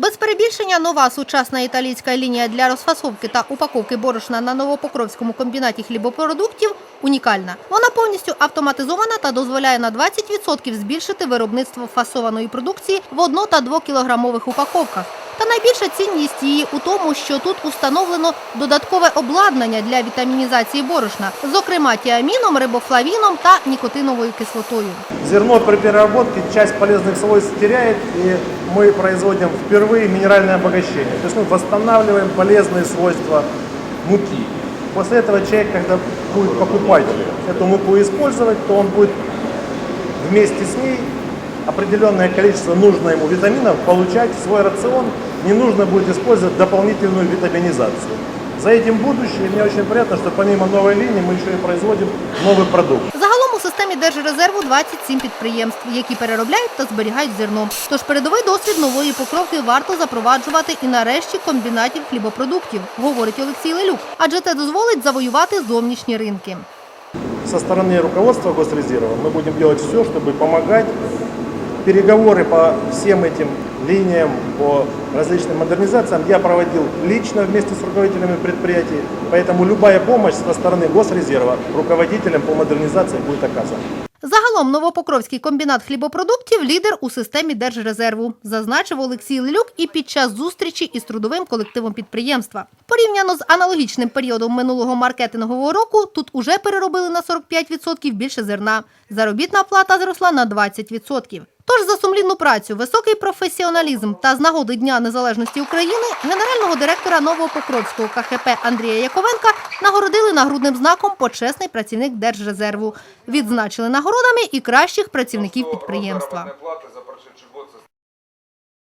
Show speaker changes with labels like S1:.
S1: Без перебільшення нова сучасна італійська лінія для розфасовки та упаковки борошна на Новопокровському комбінаті хлібопродуктів унікальна. Вона повністю автоматизована та дозволяє на 20% збільшити виробництво фасованої продукції в 1 та 2 кілограмових упаковках. Та найбільша цінність її у тому, що тут установлено додаткове обладнання для вітамінізації борошна, зокрема тіаміном, рибофлавіном та нікотиновою кислотою.
S2: Зерно при переработке часть полезных свойств теряет, и мы производим впервые минеральное обогащение. То есть мы восстанавливаем полезные свойства муки. После этого человек, когда будет покупать эту муку и использовать, то он будет вместе с ней определенное количество нужного ему витаминов получать в свой рацион. Не нужно будет использовать дополнительную витаминизацию. За этим будущее. И мне очень приятно, что помимо новой линии мы еще и производим новый продукт.
S1: Загалом у системі Держрезерву 27 підприємств, які переробляють та зберігають зерно. Тож передовий досвід нової покровки варто запроваджувати і нарешті комбінатів хлібопродуктів, говорить Олексій Лелюк. Адже це дозволить завоювати зовнішні ринки.
S2: со стороны руководства Госрезерва мы будем делать все, чтобы помогать. Переговоры по всем этим линиям, по различным модернизациям я проводил лично вместе с руководителями предприятий, поэтому любая помощь со стороны Госрезерва руководителям по модернизации будет оказана.
S1: Загалом Новопокровський комбінат хлібопродуктів лідер у системі Держрезерву, зазначив Олексій Лелюк і під час зустрічі із трудовим колективом підприємства. Порівняно з аналогічним періодом минулого маркетингового року, тут уже переробили на 45% більше зерна. Заробітна плата зросла на 20%. Тож за сумлінну працю, високий професіоналізм та з нагоди Дня Незалежності України генерального директора Новопокровського КХП Андрія Яковенка нагородили нагрудним знаком почесний працівник Держрезерву. Відзначили нагородами і кращих працівників підприємства.